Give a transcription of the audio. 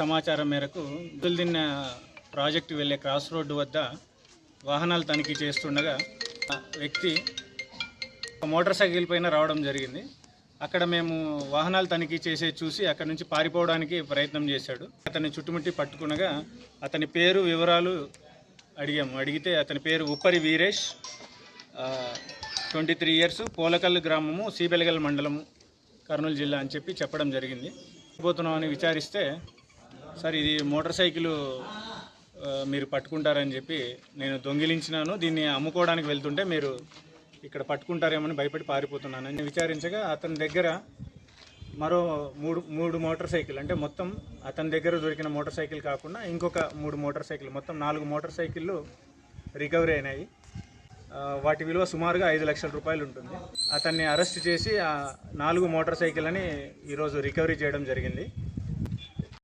సమాచారం మేరకు దుల్దిన్న ప్రాజెక్టు వెళ్ళే క్రాస్ రోడ్డు వద్ద వాహనాలు తనిఖీ చేస్తుండగా ఆ వ్యక్తి ఒక మోటార్ సైకిల్ పైన రావడం జరిగింది. అక్కడ మేము వాహనాలు తనిఖీ చేసే చూసి అక్కడ నుంచి పారిపోవడానికి ప్రయత్నం చేశాడు. అతన్ని చుట్టుముట్టి పట్టుకునగా అతని పేరు వివరాలు అడిగాము. అడిగితే అతని పేరు Uppari Veeresh twenty three years Polakallu గ్రామము సీబెలగల్ మండలము కర్నూలు జిల్లా అని చెప్పి చెప్పడం జరిగింది. పోతున్నామని విచారిస్తే సార్ ఇది మోటార్ సైకిల్ మీరు పట్టుకుంటారని చెప్పి నేను దొంగిలించినాను. దీన్ని అమ్ముకోవడానికి వెళ్తుంటే మీరు ఇక్కడ పట్టుకుంటారేమని భయపడి పారిపోతున్నాను. అని విచారించగా అతని దగ్గర మరో మూడు మూడు మోటార్ సైకిల్ అంటే మొత్తం అతని దగ్గర దొరికిన మోటార్ సైకిల్ కాకుండా ఇంకొక మూడు మోటార్ సైకిల్ మొత్తం నాలుగు మోటార్ సైకిళ్ళు రికవరీ అయినాయి. వాటి విలువ సుమారుగా ఐదు లక్షల రూపాయలు ఉంటుంది. అతన్ని అరెస్ట్ చేసి ఆ నాలుగు మోటార్ సైకిల్ అని ఈరోజు రికవరీ చేయడం జరిగింది.